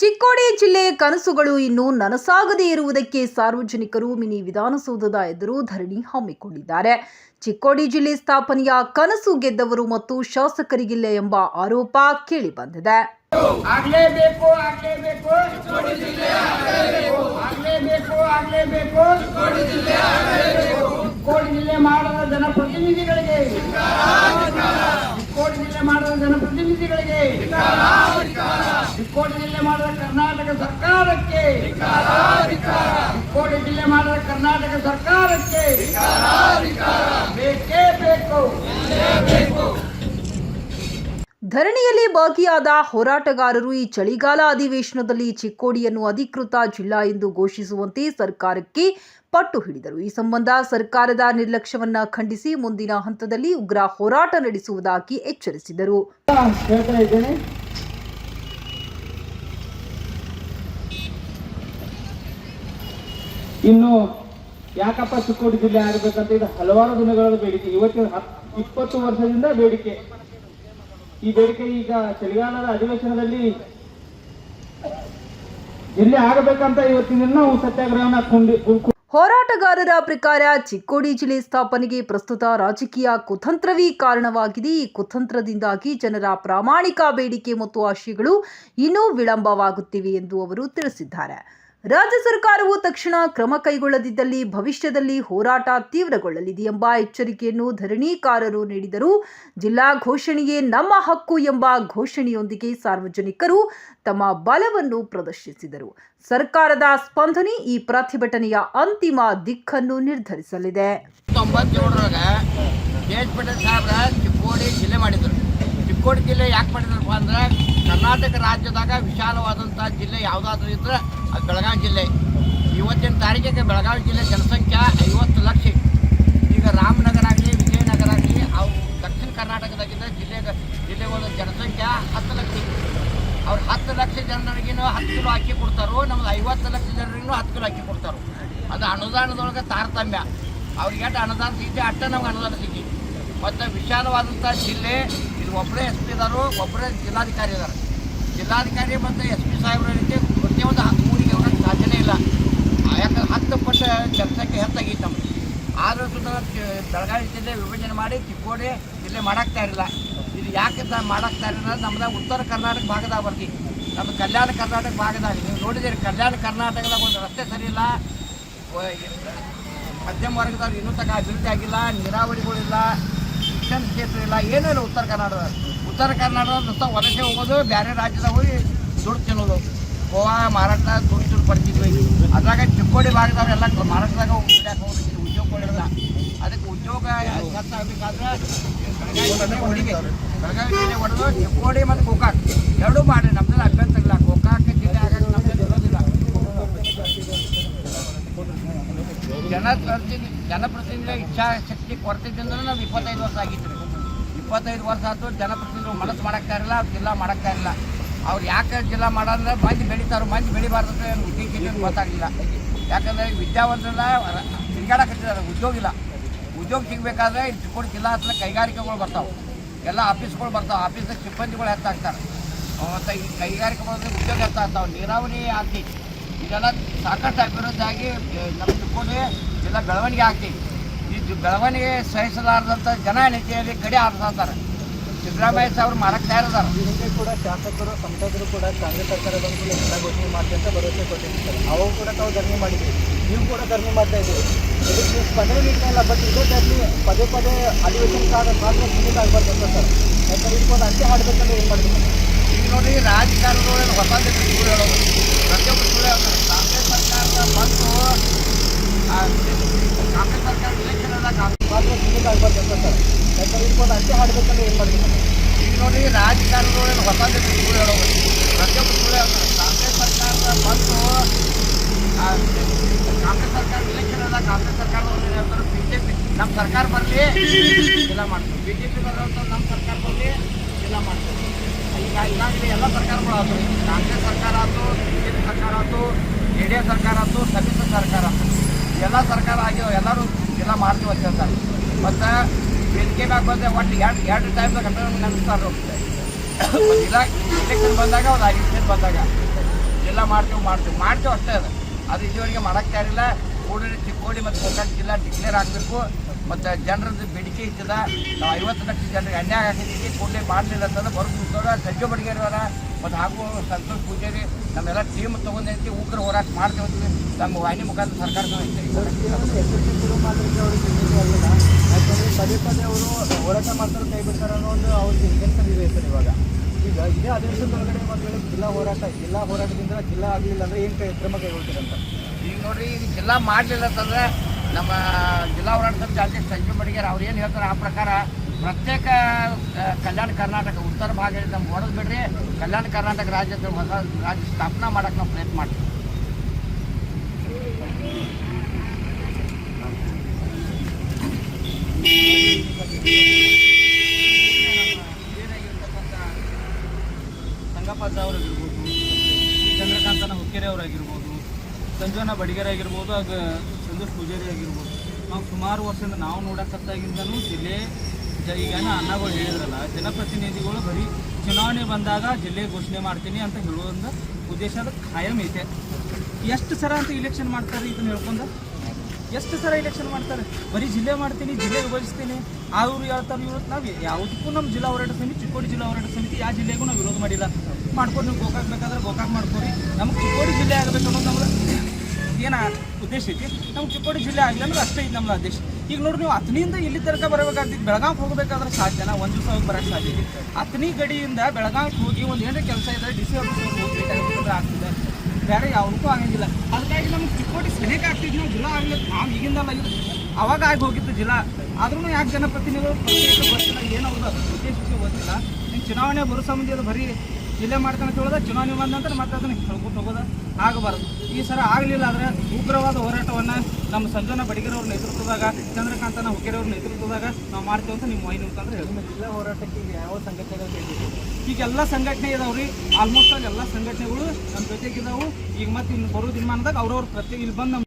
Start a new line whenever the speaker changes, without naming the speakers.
ಚಿಕ್ಕೋಡಿ ಜಿಲ್ಲೆ ಕನಸುಗಳು ಇನ್ನು ನನಸಾಗದೇ ಇರುವುದಕ್ಕೆ ಸಾರ್ವಜನಿಕರು ಮಿನಿ ವಿಧಾನಸೌಧದ ಎದುರು ಧರಣಿ ಹಮ್ಮಿಕೊಂಡಿದ್ದಾರೆ. ಚಿಕ್ಕೋಡಿ ಜಿಲ್ಲೆ ಸ್ಥಾಪನೆಯ ಕನಸು ಗೆದ್ದವರು ಮತ್ತು ಶಾಸಕರಿಗಿಲ್ಲ ಎಂಬ ಆರೋಪ ಕೇಳಿಬಂದಿದೆ.
ಜನಪ್ರತಿನಿಧಿಗಳಿಗೆ. ಮಾಡದ ಕರ್ನಾಟಕ ಸರ್ಕಾರಕ್ಕೆ. ಕೋಡಿ ಜಿಲ್ಲೆ ಮಾಡಿದ ಕರ್ನಾಟಕ ಸರ್ಕಾರಕ್ಕೆ. ಬೇಕೇ ಬೇಕು.
ಧರಣಿಯಲ್ಲಿ ಭಾಗಿಯಾದ ಹೋರಾಟಗಾರರು ಈ ಚಳಿಗಾಲ ಅಧಿವೇಶನದಲ್ಲಿ ಚಿಕ್ಕೋಡಿಯನ್ನು ಅಧಿಕೃತ ಜಿಲ್ಲಾ ಎಂದು ಘೋಷಿಸುವಂತೆ ಸರ್ಕಾರಕ್ಕೆ ಪಟ್ಟು ಹಿಡಿದರು. ಈ ಸಂಬಂಧ ಸರ್ಕಾರದ ನಿರ್ಲಕ್ಷ್ಯವನ್ನ ಖಂಡಿಸಿ ಮುಂದಿನ ಹಂತದಲ್ಲಿ ಉಗ್ರ ಹೋರಾಟ ನಡೆಸುವುದಾಗಿ ಎಚ್ಚರಿಸಿದರು.
ಇನ್ನು ಯಾಕಪ್ಪ ಚಿಕ್ಕೋಡಿ ಜಿಲ್ಲೆ ಆಗಬೇಕಂತ ಇದು ಹಲವಾರು ದಿನಗಳಲ್ಲಿ ಬೇಡಿಕೆ. ಇವತ್ತಿನ ಇಪ್ಪತ್ತು ವರ್ಷದಿಂದ ಬೇಡಿಕೆ. ಈ ಬೇಡಿಕೆ ಈಗ ಚಳಿಗಾಲದ ಅಧಿವೇಶನದಲ್ಲಿ ಜಿಲ್ಲೆ ಆಗಬೇಕಂತ ಇವತ್ತಿನ ನಾವು ಸತ್ಯಾಗ್ರಹನ ಕುಂಡಿ
ಹೋರಾಟಗಾರರ ಪ್ರಕಾರ ಚಿಕ್ಕೋಡಿ ಜಿಲ್ಲೆ ಸ್ಥಾಪನೆಗೆ ಪ್ರಸ್ತುತ ರಾಜಕೀಯ ಕುತಂತ್ರವೇ ಕಾರಣವಾಗಿದೆ. ಈ ಕುತಂತ್ರದಿಂದಾಗಿ ಜನರ ಪ್ರಾಮಾಣಿಕ ಬೇಡಿಕೆ ಮತ್ತು ಆಶಯಗಳು ಇನ್ನೂ ವಿಳಂಬವಾಗುತ್ತಿವೆ ಎಂದು ಅವರು ತಿಳಿಸಿದ್ದಾರೆ. ರಾಜ್ಯ ಸರ್ಕಾರವು ತಕ್ಷಣ ಕ್ರಮ ಕೈಗೊಳ್ಳದಿದ್ದಲ್ಲಿ ಭವಿಷ್ಯದಲ್ಲಿ ಹೋರಾಟ ತೀವ್ರಗೊಳ್ಳಲಿದೆ ಎಂಬ ಎಚ್ಚರಿಕೆಯನ್ನು ಧರಣಿಕಾರರು ನೀಡಿದರು. ಜಿಲ್ಲಾ ಘೋಷಣೆಯೇ ನಮ್ಮ ಹಕ್ಕು ಎಂಬ ಘೋಷಣೆಯೊಂದಿಗೆ ಸಾರ್ವಜನಿಕರು ತಮ್ಮ ಬಲವನ್ನು ಪ್ರದರ್ಶಿಸಿದರು. ಸರ್ಕಾರದ ಸ್ಪಂದನೆ ಈ ಪ್ರತಿಭಟನೆಯ ಅಂತಿಮ ದಿಕ್ಕನ್ನು ನಿರ್ಧರಿಸಲಿದೆ.
ಜಿಲ್ಲೆ ಮಾಡಿದರು. ಚಿಕ್ಕೋಡಿ ಜಿಲ್ಲೆ ಯಾಕೆ ಮಾಡಿದ್ರಪ್ಪ ಅಂದ್ರೆ ಕರ್ನಾಟಕ ರಾಜ್ಯದಾಗ ವಿಶಾಲವಾದಂಥ ಜಿಲ್ಲೆ ಯಾವುದಾದ್ರೂ ಇದ್ರೆ ಅದು ಬೆಳಗಾವಿ ಜಿಲ್ಲೆ. ಇವತ್ತಿನ ತಾರೀಕಿಗೆ ಬೆಳಗಾವಿ ಜಿಲ್ಲೆ ಜನಸಂಖ್ಯೆ ಐವತ್ತು ಲಕ್ಷ. ಈಗ ರಾಮನಗರ ಆಗಲಿ, ವಿಜಯನಗರ ಆಗಲಿ, ಅವು ದಕ್ಷಿಣ ಕರ್ನಾಟಕದಾಗಿದ್ದ ಜಿಲ್ಲೆ ಜಿಲ್ಲೆಗಳ ಜನಸಂಖ್ಯೆ ಹತ್ತು ಲಕ್ಷ. ಅವ್ರು ಹತ್ತು ಲಕ್ಷ ಜನರಿಗಿನೂ ಹತ್ತು ಕಿಲೋ ಹಾಕಿ ಕೊಡ್ತಾರೋ, ನಮ್ದು ಐವತ್ತು ಲಕ್ಷ ಜನರಿಗೂ ಹತ್ತು ಕಿಲೋ ಹಾಕಿ ಕೊಡ್ತಾರೋ. ಅದು ಅನುದಾನದೊಳಗೆ ತಾರತಮ್ಯ. ಅವ್ರಿಗೆ ಎಷ್ಟು ಅನುದಾನ ಸಿಗ್ತಿ ಅಟ್ಟ ನಮ್ಗೆ ಅನುದಾನ ಸಿಕ್ಕಿ ಮತ್ತು ವಿಶಾಲವಾದಂಥ ಜಿಲ್ಲೆ ಒಬ್ಬರೇ ಎಸ್ ಪಿ ಇದಾರು, ಒಬ್ಬರೇ ಜಿಲ್ಲಾಧಿಕಾರಿ ಇದ್ದಾರೆ ಜಿಲ್ಲಾಧಿಕಾರಿ ಮತ್ತು ಎಸ್ ಪಿ ಸಾಹೇಬರಿಗೆ ಪ್ರತಿಯೊಂದು ಹತ್ತು ಮೂರಿಗೆ ಹೋಗೋಕ್ಕೆ ಸಾಧ್ಯನೇ ಇಲ್ಲ. ಯಾಕಂದ್ರೆ ಹತ್ತು ಪಟ್ಟ ಜನಸಂಖ್ಯೆ ಹೆಚ್ಚಾಗಿತ್ತು ನಮಗೆ. ಆದರೂ ಸುತ್ತ ಬೆಳಗಾವಿ ಜಿಲ್ಲೆ ವಿಭಜನೆ ಮಾಡಿ ಚಿಕ್ಕೋಡಿ ಜಿಲ್ಲೆ ಮಾಡಾಕ್ತಾ ಇರಲಿಲ್ಲ. ಇದು ಯಾಕೆ ಮಾಡಾಕ್ತಾ ಇರಲಿಲ್ಲ ನಮ್ದು ಉತ್ತರ ಕರ್ನಾಟಕ ಭಾಗದಾಗ ಬರ್ತಿ ನಮ್ಮ ಕಲ್ಯಾಣ ಕರ್ನಾಟಕ ಭಾಗದಾಗ ನೀವು ನೋಡಿದಿರಿ ಕಲ್ಯಾಣ ಕರ್ನಾಟಕದಾಗ ಒಂದು ರಸ್ತೆ ಸರಿ ಇಲ್ಲ. ಮಧ್ಯಮ ವರ್ಗದವ್ರು ಇನ್ನೂ ತನಕ ಅಭಿವೃದ್ಧಿ ಆಗಿಲ್ಲ ನೀರಾವರಿಗಳಿಲ್ಲ ಶಿಕ್ಷಣ ಕ್ಷೇತ್ರ ಇಲ್ಲ ಏನೂ ಇಲ್ಲ ಉತ್ತರ ಕರ್ನಾಟಕ ಉತ್ತರ ಕರ್ನಾಟಕದ ನುಸ್ತ ವಲಸೆ ಹೋಗೋದು ಬೇರೆ ರಾಜ್ಯದಾಗ ಹೋಗಿ ದುಡ್ಡು ತಿನ್ನೋದು ಗೋವಾ ಮಹಾರಾಷ್ಟ್ರ ದುಡ್ಡು ದುಡ್ಡು ಪಡ್ತಿದ್ವಿ ಅದ್ರಾಗ ಚಿಕ್ಕೋಡಿ ಭಾಗದವ್ರೆಲ್ಲ ಮಹಾರಾಷ್ಟ್ರದಾಗ ಹೋಗಿ ದುಡ್ಯಾಕ ಹೋಗಿ ಉದ್ಯೋಗಗಳಿಲ್ಲ ಅದಕ್ಕೆ ಉದ್ಯೋಗ ಹೆಚ್ಚಾಗಬೇಕಾದ್ರೆ ಬೆಳಗಾವಿ ಜಿಲ್ಲೆ ಹೊಡಿಬೇಕು ಬೆಳಗಾವಿ ಜಿಲ್ಲೆ ಹೊಡೆದು ಚಿಕ್ಕೋಡಿ ಮತ್ತು ಗೋಕಾಕ್ ಎರಡೂ ಮಾಡಿ ನಮ್ದು ಅಭ್ಯಂತರ ಇಲ್ಲ ಗೋಕಾಕ್ ಜಿಲ್ಲೆ ಆಗಕ್ಕೆ ನಮ್ದು ಇರೋದಿಲ್ಲ ಜನಪ್ರತಿನಿಧಿ ಜನಪ್ರತಿನಿಧಿಗಳ ಇಚ್ಛಾಶಕ್ತಿ ಕೊರತೆದಿಂದ ನಾವು ಇಪ್ಪತ್ತೈದು ವರ್ಷ ಆಗಿತ್ತು ರೀ. ಇಪ್ಪತ್ತೈದು ವರ್ಷ ಆಯ್ತು, ಜನಪ್ರತಿನಿಧಿಗಳು ಮನಸ್ಸು ಮಾಡೋಕ್ತಾ ಇರಲ್ಲ ಜಿಲ್ಲಾ ಮಾಡೋಕ್ತಾ ಇರಲಿಲ್ಲ ಅವ್ರು ಯಾಕೆ ಜಿಲ್ಲಾ ಮಾಡೋದ್ರೆ ಮಂದಿ ಬೆಳೀತಾರೆ, ಮಂದಿ ಬೆಳಿಬಾರ್ದು ಅಂತ ಕಿಟ್ಟಿನ ಗೊತ್ತಾಗಲಿಲ್ಲ. ಯಾಕಂದರೆ ವಿದ್ಯಾವಂತರೆಲ್ಲ ತಿರುಗಾಡಕತ್ತಿದ್ದಾರೆ ಉದ್ಯೋಗ ಇಲ್ಲ. ಉದ್ಯೋಗ ಸಿಗಬೇಕಾದ್ರೆ ಚಿಕ್ಕೋಡಿ ಜಿಲ್ಲಾ ಹತ್ರ ಕೈಗಾರಿಕೆಗಳು ಬರ್ತಾವೆ. ಎಲ್ಲ ಆಫೀಸ್ಗಳು ಬರ್ತಾವೆ, ಆಫೀಸ್ದಾಗ ಸಿಬ್ಬಂದಿಗಳು ಹೆಚ್ಚಾಗ್ತಾರೆ ಮತ್ತು ಈ ಕೈಗಾರಿಕೆಗಳು ಉದ್ಯೋಗ ಹೆಚ್ಚಾಗ್ತಾವೆ ನೀರಾವರಿ ಆಗ್ತಿ ಇದೆಲ್ಲ ಸಾಕಷ್ಟು ಅಭಿವೃದ್ಧಿ ಆಗಿ ನಮ್ಮ ಚಿಕ್ಕೋಡಿ ಎಲ್ಲ ಬೆಳವಣಿಗೆ ಜ- ಬೆಳವಣಿಗೆ ಸಹಿಸಲಾರದಂಥ ಜನ ನೀತಿಯಲ್ಲಿ ಕಡೆ ಆಡ್ತಾರೆ ಸಿದ್ದರಾಮಯ್ಯ ಸಾಹೇಬ್ರು ಮಾಡಕ್ಕೆ ತಯಾರಿದ್ದಾರೆ
ಹಿಂದೆ ಕೂಡ ಶಾಸಕರು ಸಂಸದರು ಕೂಡ ಕಾಂಗ್ರೆಸ್ ಸರ್ಕಾರ ಬಂದು ಎಲ್ಲ ಘೋಷಣೆ ಮಾಡ್ತೀವಿ ಅಂತ ಭರವಸೆ ಕೊಟ್ಟಿರ್ತಾರೆ ಅವು ಕೂಡ ತಾವು ಧರಣಿ ಮಾಡಿದ್ವಿ ನೀವು ಕೂಡ ಧರಣಿ ಮಾಡ್ತಾ ಇದ್ದೀವಿ ಇದಕ್ಕೆ ನೀವು ಸ್ಪಂದನೆ ನೀಡ್ತಾ ಇಲ್ಲ ಬಟ್ ಇದೇ ಧರಣಿ ಪದೇ ಪದೇ ಅಧಿವೇಶನ ಕಾಲ ಮಾತ್ರ ಸೀಮಿತ ಆಗಬಾರ್ದು ಅಂತ ಸರ್. ಯಾಕಂದ್ರೆ ಇದಕ್ಕೊಂದು ಅಂತ್ಯ ಹಾಡ್ಬೇಕಂದ್ರೆ ಏನು ಮಾಡಬೇಕು?
ಈಗ ನೋಡಿ ರಾಜಕಾರಣದೊಳಗೆ ಹೊಸ ಸುಳ್ಳು ಹೇಳೋದು. ಪ್ರತಿಯೊಬ್ಬರು ಸುಳ್ಳು ಹೇಳ್ತಾರೆ ಕಾಂಗ್ರೆಸ್ ಸರ್ಕಾರದ ಬಂದು ಆ, ಕಾಂಗ್ರೆಸ್ ಸರ್ಕಾರ ಇಲೆಕ್ಷನ್ ಎಲ್ಲ ಕಾಂಗ್ರೆಸ್
ಆಗ್ಬಾರ್ದು ಅಂತ ಅಂತ್ಯ ಹಾಡ್ಬೇಕಂದ್ರೆ ಏನು ಮಾಡಬೇಕು
ಈಗ ನೋಡಿ ರಾಜಕಾರಣದೊಳಗೆ ಹೊಸ ಸುಳ್ಳು ಹೇಳೋದು ಹೇಳ್ತಾರೆ ಕಾಂಗ್ರೆಸ್ ಸರ್ಕಾರ ಬಂದು ಕಾಂಗ್ರೆಸ್ ಸರ್ಕಾರ ಇಲೆಕ್ಷನ್ ಎಲ್ಲ ಕಾಂಗ್ರೆಸ್ ಸರ್ಕಾರ ಹೇಳ್ತಾರೆ ಬಿ ಜೆ ಪಿ ನಮ್ಮ ಸರ್ಕಾರ ಬರಲಿ ಇಲ್ಲ ಮಾಡ್ತೀವಿ ಬಿ ಜೆ ಪಿ ನಮ್ಮ ಸರ್ಕಾರ ಬರಲಿ ಇಲ್ಲ ಮಾಡ್ತೀವಿ ಈಗ ಈಗಾಗಲೇ ಎಲ್ಲ ಸರ್ಕಾರಗಳು ಆಯ್ತು ಕಾಂಗ್ರೆಸ್ ಸರ್ಕಾರ ಆಯ್ತು ಬಿ ಸರ್ಕಾರ ಡಿ ಸರ್ಕಾರ ಸರ್ಕಾರ ಎಲ್ಲ ಸರ್ಕಾರ ಆಗಿವೆ ಎಲ್ಲರೂ ಎಲ್ಲ ಮಾಡ್ತೀವಿ ಅಂತ ಹೇಳ್ತಾರೆ ಮತ್ತು ವೇದಿಕೆ ಮ್ಯಾಗ ಒಟ್ಟು ಎರಡು ಎರಡು ಟೈಮ್ದಾಗ ನಡೆಸ್ತಾರೆ ಇಲ್ಲ ಇಲೆಕ್ಷನ್ ಬಂದಾಗ ಒಂದು ಐದು ಬಂದಾಗ ಎಲ್ಲ ಮಾಡ್ತೀವಿ, ಮಾಡ್ತೇವೆ ಮಾಡ್ತೇವೆ ಅಷ್ಟೇ ಅದು. ಅದು ಇದುವರೆಗೆ ಮಾಡಕ್ಕೆ ತಯಾರಿಲ್ಲ. ಕೂಡಲೇ ಚಿಕ್ಕೋಡಿ ಮತ್ತು ಕೊಟ್ಟ ಜಿಲ್ಲಾ ಡಿಕ್ಲೇರ್ ಆಗಬೇಕು. ಮತ್ತು ಜನರದ್ದು ಬೇಡಿಕೆ ಇದ್ದದ. ನಾವು ಐವತ್ತು ಲಕ್ಷ ಜನರಿಗೆ ಅನ್ಯಾಯ ಆಗಿದ್ದೀವಿ ಕೂಡಲೇ ಮಾಡಲಿಲ್ಲ ಅಂತಂದ್ರೆ ಬರೋದು ಸಜ್ಜು ಸಂಜೆ ಬಡಿಗೆರವರ ಮತ್ತು ಹಾಗೂ ಸಂತೋಷ್ ಪೂಜಾರಿ. ನಮ್ಮೆಲ್ಲ ಟೀಮ್ ತೊಗೊಂಡೈತಿ ಉಗ್ರ ಹೋರಾಟ ಮಾಡ್ತೇವೆ ನಮ್ಮ ವಾಹಿನಿ ಮುಖಾಂತರ
ಅಲ್ಲ ಯಾಕಂದರೆ ಪದೇ ಪದೇ ಅವರು ಹೋರಾಟ ಮಾಡ್ತಾರೆ ಕೈ ಬಿಡ್ತಾರೆ ಅನ್ನೋ ಒಂದು ಅವ್ರಿಗೆ ಇಂಟೆನ್ಷನ್ ಇದೆ ಸರ್ ಇವಾಗ. ಈಗ ಇದೇ ಆದೇಶದೊಳಗಡೆ ವೇಳೆ ಜಿಲ್ಲಾ ಹೋರಾಟ ಜಿಲ್ಲಾ ಹೋರಾಟದಿಂದ ಜಿಲ್ಲಾ ಆಗಲಿಲ್ಲ ಅಂದ್ರೆ ಏನು ಕೈ ಕ್ರಮ ಕೈಗೊಳ್ತೀರಂತ?
ಈಗ ನೋಡ್ರಿ ಈಗ ಜಿಲ್ಲಾ ಮಾಡಲಿಲ್ಲ ಅಂತಂದ್ರೆ ನಮ್ಮ ಜಿಲ್ಲಾ ಹೋರಾಟದ ಜಾಸ್ತಿ ಸಂಜೆ ಸಂಜು ಅವ್ರು ಏನು ಹೇಳ್ತಾರೆ ಆ ಪ್ರಕಾರ ಪ್ರತ್ಯೇಕ ಕಲ್ಯಾಣ ಕರ್ನಾಟಕ, ಉತ್ತರ ಭಾಗ ನಮ್ಮ ಬಿಡ್ರಿ. ಕಲ್ಯಾಣ ಕರ್ನಾಟಕ ರಾಜ್ಯದ ಹೊಸ ರಾಜ್ಯ ಸ್ಥಾಪನಾ ಮಾಡಕ್ಕೆ ನಾವು ಪ್ರಯತ್ನ ಮಾಡ್ತೀವಿ.
ಸಂಗಪ್ಪ ಅವರಾಗಿರ್ಬೋದು ಚಂದ್ರಕಾಂತನ ಹುಕ್ಕೇರಿ ಅವರಾಗಿರ್ಬೋದು ಸಂಜೋನ ಬಡಿಗೇರ್ ಆಗಿರ್ಬೋದು ಆಗ ಸಂತೋಷ್ ಪೂಜಾರಿ ಆಗಿರ್ಬೋದು. ನಾವು ಸುಮಾರು ವರ್ಷದಿಂದ ನಾವು ನೋಡಕತ್ತಾಗಿಂದನೂ ಜಿಲ್ಲೆ ಈಗ ಅನ್ನಗಳು ಹೇಳಿದ್ರಲ್ಲ, ಜನಪ್ರತಿನಿಧಿಗಳು ಬರೀ ಚುನಾವಣೆ ಬಂದಾಗ ಜಿಲ್ಲೆ ಘೋಷಣೆ ಮಾಡ್ತೀನಿ ಅಂತ ಹೇಳುವಂಥ ಉದ್ದೇಶ ಅದು ಖಾಯಂ ಐತೆ. ಎಷ್ಟು ಸರ ಅಂತ ಇಲೆಕ್ಷನ್ ಮಾಡ್ತಾರೆ ಇದನ್ನ ಹೇಳ್ಕೊಂಡು? ಎಷ್ಟು ಸರ ಇಲೆಕ್ಷನ್ ಮಾಡ್ತಾರೆ? ಬರೀ ಜಿಲ್ಲೆ ಮಾಡ್ತೀನಿ, ಜಿಲ್ಲೆ ವಿಭಜಿಸ್ತೀನಿ. ಅವ್ರು ಹೇಳ್ತಾರೆ ಇವತ್ತು ನಾವು ಯಾವುದಕ್ಕೂ ನಮ್ಮ ಜಿಲ್ಲಾ ಹೋರಾಟ ಸಮಿತಿ, ಚಿಕ್ಕೋಡಿ ಜಿಲ್ಲಾ ಹೋರಾಟ ಸಮಿತಿ ಯಾವ ಜಿಲ್ಲೆಗೂ ನಾವು ವಿರೋಧ ಮಾಡಿಲ್ಲ. ಮಾಡ್ಕೊಂಡು ನೀವು ಗೋಕಾಕ್ ಬೇಕಾದ್ರೆ ಗೋಕಾಕ್ ಮಾಡ್ಕೊರಿ ನಮ್ಗೆ ಚಿಕ್ಕೋಡಿ ಜಿಲ್ಲೆ ಆಗಬೇಕು ಅನ್ನೋದು ನಮ್ಗೆ ಏನು ಉದ್ದೇಶ ಐತಿ? ನಮ್ಗೆ ಚಿಕ್ಕೋಡಿ ಜಿಲ್ಲೆ ಆಗಲಿ ಅಂದ್ರೆ ಅಷ್ಟೇ ಇದು ನಮ್ಮ ಉದ್ದೇಶ. ಈಗ ನೋಡಿ ನೀವು ಅತ್ನಿಯಿಂದ ಇಲ್ಲಿ ತನಕ ಬರಬೇಕಾಗ್ತಿತ್ತು ಬೆಳಗಾವಿಗೆ ಹೋಗಬೇಕಾದ್ರೆ ಸಾಧ್ಯನಾ ಒಂದು ದಿವಸ ಹೋಗಿ ಬರೋಕ್ಕೆ ಸಾಧ್ಯ ಅತ್ನಿ ಗಡಿಯಿಂದ ಬೆಳಗಾವಿಗೆ ಹೋಗಿ ಒಂದು ಏನಾರ ಕೆಲಸ ಇದ್ದರೆ ಡಿ ಸಿ ಆಫೀಸ್ ಹೋಗ್ಬೇಕಾಗಿರ್ತದೆ ಆಗ್ತದೆ. ಬೇರೆ ಯಾವ್ದಕ್ಕೂ ಆಗಂಗಿಲ್ಲ. ಅದಕ್ಕಾಗಿ ನಮ್ಗೆ ಚಿಕ್ಕೋಟಿ ಸನಿಕ ಆಗ್ತಿದ್ವಿ ನಾವು ಜಿಲ್ಲಾ ಆಗಲಿ, ನಾವು ಈಗಿಂದಲ್ಲ ಅವಾಗ ಆಗಿ ಹೋಗಿತ್ತು ಜಿಲ್ಲಾ. ಆದ್ರೂ ಯಾಕೆ ಜನಪ್ರತಿನಿಧಿಗಳು ಪ್ರತ್ಯೇಕ ಗೊತ್ತಿಲ್ಲ ಏನವ್ದು ಉದ್ದೇಶಕ್ಕೆ ಗೊತ್ತಿಲ್ಲ ಚುನಾವಣೆ ಬರೋ ಸಂಬಂಧಿ ಅದು ಬರೀ ಜಿಲ್ಲೆ ಮಾಡ್ತಾನೆ ಅಂತ ಹೇಳೋದ ಚುನಾವಣೆ ಬಂದ ನಂತರ ಮತ್ತೆ ಅದನ್ನ ಹೇಳ್ಕೊಟ್ಟು ಹೋಗೋದ ಆಗಬಾರ್ದು. ಈ ಸರ ಆಗಲಿಲ್ಲ ಆದರೆ ಉಗ್ರವಾದ ಹೋರಾಟವನ್ನು ನಮ್ಮ ಸಂಜನಾ ಬಡಿಗೆರವ್ರ ನೇತೃತ್ವದಾಗ ಚಂದ್ರಕಾಂತನ ಹುಕ್ಕೇರವ್ರ ನೇತೃತ್ವದಾಗ ನಾವು ಮಾಡ್ತೇವೆ ಅಂತ ನಿಮ್ಮ ವಾಹಿನಿ ಮುಖಾಂತರ ಹೇಳ್ತೀವಿ
ಹೋರಾಟಕ್ಕೆ ಈಗ ಯಾವ ಸಂಘಟನೆಗಳು
ಈಗ ಎಲ್ಲ ಸಂಘಟನೆ ಇದಾವ್ರಿ. ಆಲ್ಮೋಸ್ಟ್ ಆಲ್ ಎಲ್ಲ ಸಂಘಟನೆಗಳು ನಮ್ಮ ಜೊತೆಗಿದಾವು ಈಗ ಮತ್ತೆ ಇನ್ನು ಬರೋ ದಿನಮಾನದಾಗ ಅವ್ರವ್ರ ಪ್ರತಿ ಇಲ್ಲಿ ಬಂದು